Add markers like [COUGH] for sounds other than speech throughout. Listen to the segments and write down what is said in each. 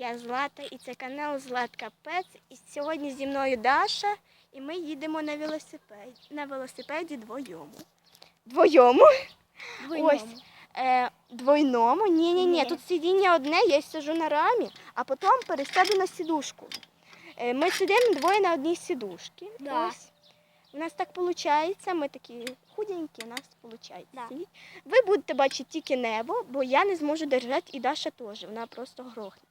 Я Злата і це канал Златка Пец. І сьогодні зі мною Даша, і ми їдемо на велосипеді. На велосипеді двойому. Двойому? Ось. Е, двойному? Ні, ні, ні. Тут сидіння одне, я сижу на рамі, а потім пересяду на сідушку. Е, ми сидимо двоє на одній сідушці. Да. Ось. У нас так виходить, ми такі худенькі, у нас виходить. Да. Ви будете бачити тільки небо, бо я не зможу держати, і Даша теж, вона просто грохнеться.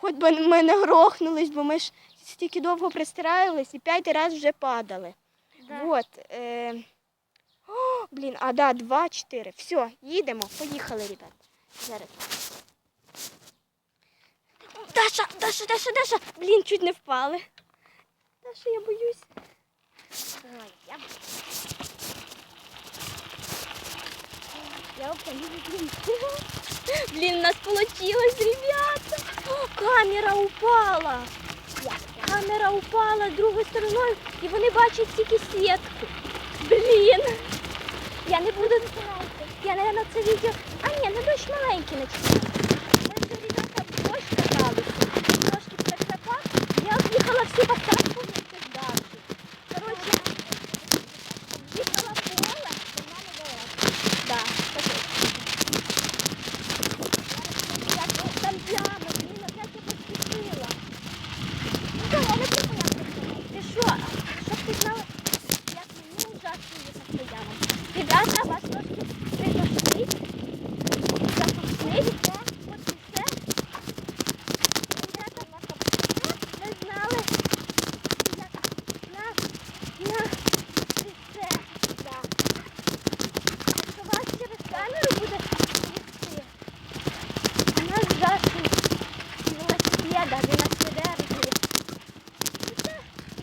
Хоч би ми не грохнулись, бо ми ж стільки довго пристраїлись і п'ять разів вже падали. Да. Вот. Е... О, блін, а да, два, чотири. Все, їдемо, поїхали, ребят. Зараз. Даша, Даша, Даша, Даша. Блін, чуть не впали. Даша, я боюсь. Ой, я... Я. [LAUGHS] Блін, у нас получилось, ребята. Камера упала. Камера упала другою стороною, і вони бачать тільки сітку. Блін. Я не буду. Я, наверное, це відео. А ні, не дощ маленький починає. Ми вже, ребята, в дощ каталися. Трошки пересапав. Я об'їхала всі посадки вместе з Дашею. Коротше, об'їхала поле. Да, таке. Я тут там пляма, блін, опять я поспішила. Ну, давай, не припиняй. Ти що? Щоб ти знала, як мені ужасно їхати по ямам. Ребята, вас трошки притошнить. Запушнить. От і все. Ребята, ви знали, як нас на це. Да. Якщо вас через камеру буде їсти, а нас жашуть велосипеда, велосипеди.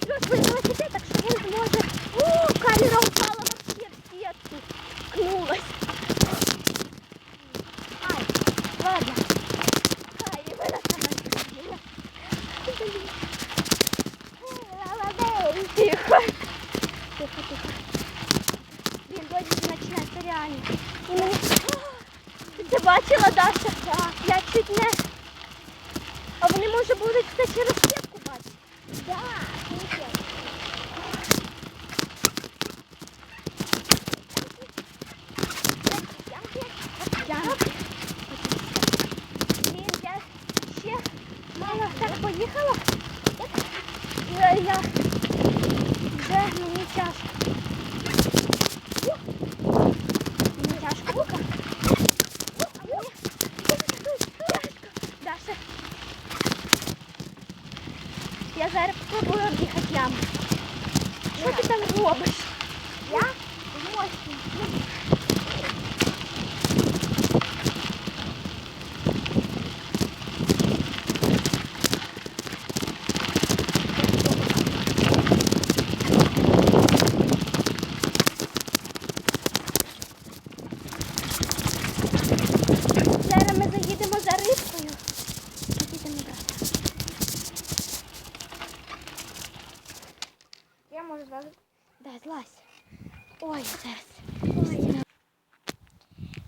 Взрослый велосипед, так что он может... О, камера упала вообще в сетку. Кнулась. Ай, ладно. Ай, деле. Блин. Ла-ла-лей. Тихо. Тихо, тихо. Блин, дождь начинается реально. Ти бачила, Даша? Я чуть не... А вони, може, будуть все через сітку бачити? Да, слушай. Я... Блін, я ще мало так поїхала. Я, вже мені тяжко. Мені тяжко. Даша. Я зараз спробую об'їхати яму. Що ти там робиш? Я мощный. Зараз ми заїдемо за рибкою. Їдемо брати. Я. Да, злазь. Ой, зараз.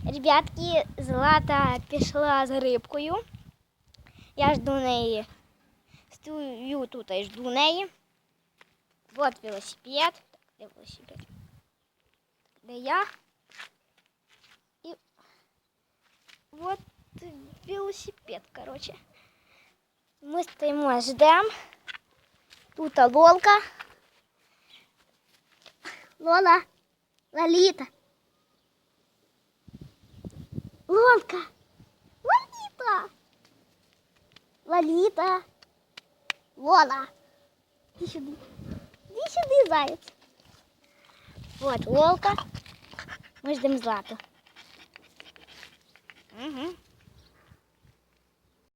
Ребятки, Злата пішла з рибкою. Я жду неї. Стою тут і жду неї. Вот велосипед. Так, де велосипед? Де я? І вот велосипед, короче. Ми стоїмо, ждем. Тут Лолка. Лола. Лоліта. Лолка. Лолита. Лолита. Лола. Иди сюда. Иди сюда, заяц. Вот Лолка. Мы ждем Злату. Угу.